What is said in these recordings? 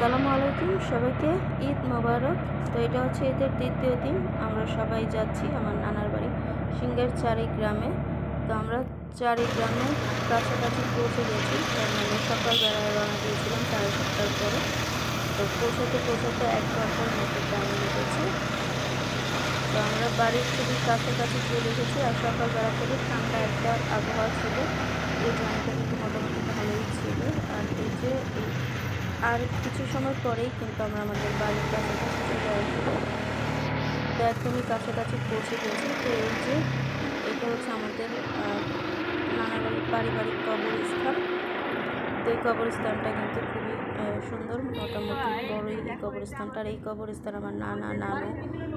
আসসালামু আলাইকুম, সবাইকে ঈদ মোবারক। তো এটা হচ্ছে ঈদের দ্বিতীয় দিন, আমরা সবাই যাচ্ছি আমার নানার বাড়ি, সিঙ্গের চারি গ্রামে। তো আমরা চারি গ্রামে কাছাকাছি পৌঁছে গেছি, তার মানে সকালবেলায় রওনা দিয়েছিলাম সাড়ে সাতটার পরে। তো পৌঁছাতে পৌঁছাতে এক ঘণ্টার মতো টাইম লেগেছে। তো আমরা বাড়ির খুবই কাছাকাছি চলে এসেছি, আর সকালবেলা থেকে ঠান্ডা একটা আবহাওয়া ছিল। এই জায়গাটা কিন্তু মোটামুটি ভালোই ছিল। আর এই যে এই আর কিছু সময় পরেই কিন্তু আমরা আমাদের বাড়ির কাছাকাছি চলে আসব। তো একদমই কাছাকাছি পৌঁছে গেছি। তো এই যে এটা হচ্ছে আমাদের আহ, নানা বাড়ির পারিবারিক কবরস্থান। তো এই কবরস্থানটা কিন্তু খুবই সুন্দর মোটামুটি বড়ই এই কবরস্থানটার এই কবরস্থান আমার নানা নানু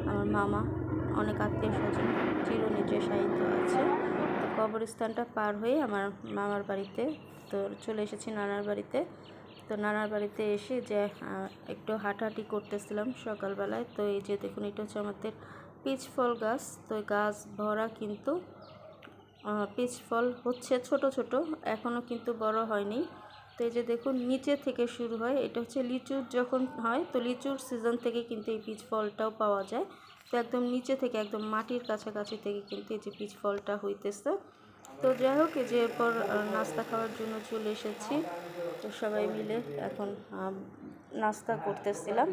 আমার মামা অনেক আত্মীয় স্বজন সাহিত্য আছে। তো কবরস্থানটা পার হয়ে আমার মামার বাড়িতে তো চলে এসেছি নানার বাড়িতে। তো নানার বাড়িতে এসে যে একটু হাঁটাহাঁটি করতেছিলাম সকালবেলায়। তো এই যে দেখুন, এটা হচ্ছে আমাদের পিচ ফল গাছ। তো গাছ ভরা কিন্তু পিচ ফল হচ্ছে ছোট ছোট এখনও কিন্তু বড় হয়নি। তো এই যে দেখুন, নিচে থেকে শুরু হয়। এটা হচ্ছে লিচুর যখন হয়, তো লিচুর সিজন থেকে কিন্তু এই পিচ ফলটাও পাওয়া যায়। তো একদম নিচে থেকে, একদম মাটির কাছাকাছি থেকে কিন্তু এই যে পিচ ফলটা হইতেছে। তো যাই হোক যে এরপর নাস্তা খাওয়ার জন্য চলে এসেছি। তো সবাই মিলে এখন নাস্তা করতেছিলাম।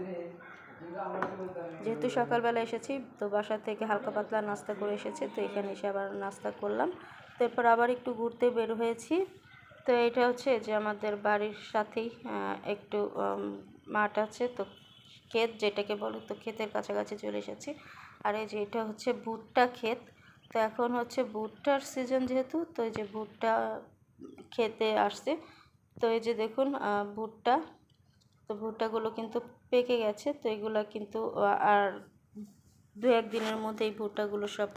যেহেতু সকালবেলা এসেছি, তো বাসা থেকে হালকা পাতলা নাস্তা করে এসেছি, তো এখানে এসে আবার নাস্তা করলাম। তো এরপর আবার একটু ঘুরতে বের হয়েছি। তো এটা হচ্ছে যে আমাদের বাড়ির সাথেই একটু মাঠ আছে। তো ক্ষেত যেটাকে বলে, তো ক্ষেতের কাছাকাছি চলে এসেছি। আর এই যে এটা হচ্ছে ভুট্টা ক্ষেত। তো এখন হচ্ছে ভুট্টার সিজন যেহেতু, তো এই যে ভুট্টা খেতে আসছে। তো এই যে দেখুন ভুট্টা, তো ভুট্টাগুলো কিন্তু পেকে গেছে, তো এগুলো কিন্তু আর দু এক দিনের মধ্যে এই ভুট্টাগুলো সব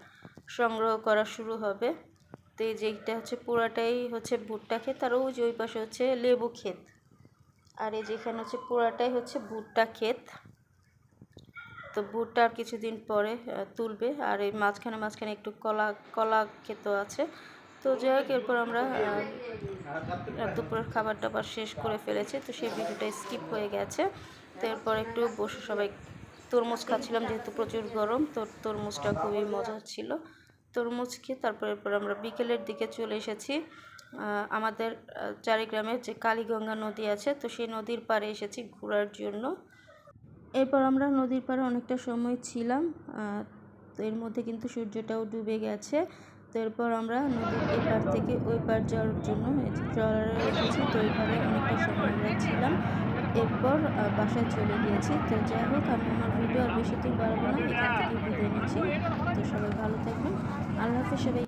সংগ্রহ করা শুরু হবে। তো এই যে এটা হচ্ছে পুরাটাই হচ্ছে ভুট্টা ক্ষেত, আর ওই যে ওই পাশে হচ্ছে লেবু ক্ষেত। আর এই যেখানে হচ্ছে পুরাটাই হচ্ছে ভুট্টা ক্ষেত। তো ভুট্টা আর কিছুদিন পরে তুলবে। আর এই মাঝখানে মাঝখানে একটু কলা কলা ক্ষেত আছে। তো যাই হোক, এরপর আমরা দুপুরের খাবার টাবার শেষ করে ফেলেছি। তো সেই ভিডিওটা স্কিপ হয়ে গেছে। তো এরপর একটু বসে সবাই তরমুজ খাচ্ছিলাম, যেহেতু প্রচুর গরম। তো তরমুজটা খুবই মজা ছিল। তরমুজ খেয়ে তারপর এরপর আমরা বিকেলের দিকে চলে এসেছি। আমাদের চারিগ্রামের যে কালীগঙ্গা নদী আছে, তো সেই নদীর পাড়ে এসেছি ঘোরার জন্য। এরপর আমরা নদীর পাড়ে অনেকটা সময় ছিলাম তো এর মধ্যে কিন্তু সূর্যটাও ডুবে গেছে। তো এরপর আমরা নদীর এপার থেকে ওই পার যাওয়ার জন্য ট্রলারে রেখেছি তো ওই পারে অনেকটা সময় আমরা ছিলাম। এরপর বাসায় চলে গিয়েছি। তো যাই হোক, আমি আমার ভিডিও আর বেশি দূর বাড়াবো না, এখান থেকে বিদায় নিচ্ছি। তো সবাই ভালো থাকবেন। আল্লাহ হাফিজ সবাই।